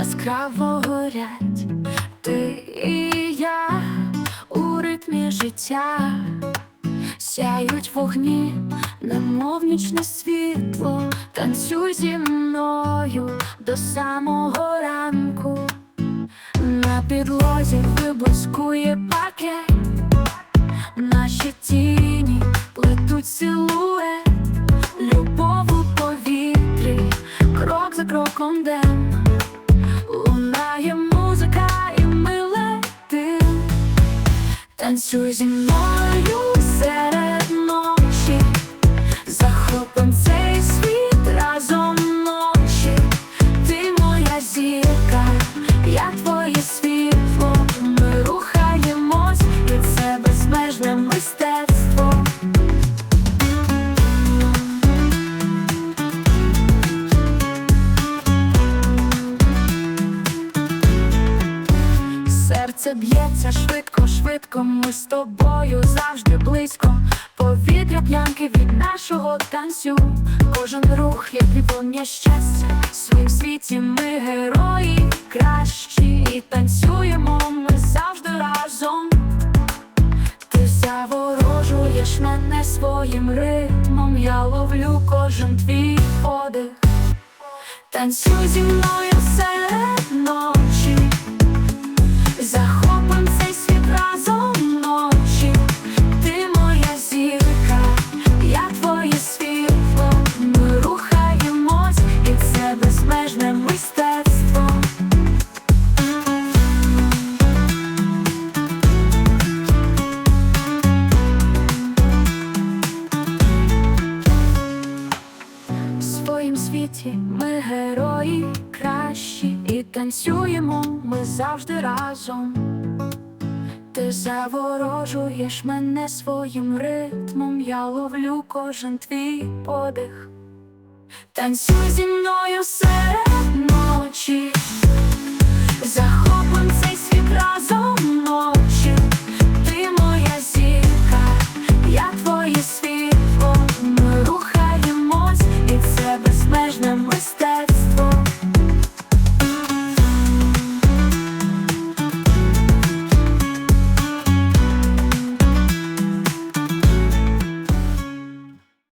яскраво горять, ти і я у ритмі життя, сяють вогні, немов нічне світло, танцюй зі мною до самого ранку. На підлозі виблискує паркет, наші тіні плетуть силует, любов у повітрі, крок за кроком дем, танцюй зі мною серед ночі, захопим цей світ разом ночі, ти моя зірка, я твоє світло, ми рухаємось, і це безмежне мистецтво. Серце б'ється швидко, швидко, ми з тобою завжди близько. Повітря п'янки від нашого танцю. Кожен рух, як віплення щастя. В своїм світі ми герої кращі і танцюємо ми завжди разом. Ти заворожуєш мене своїм ритмом, я ловлю кожен твій подих. Танцюй зі мною серед світі ми герої кращі і танцюємо ми завжди разом. Ти заворожуєш мене своїм ритмом, я ловлю кожен твій подих. Танцюй зі мною серед.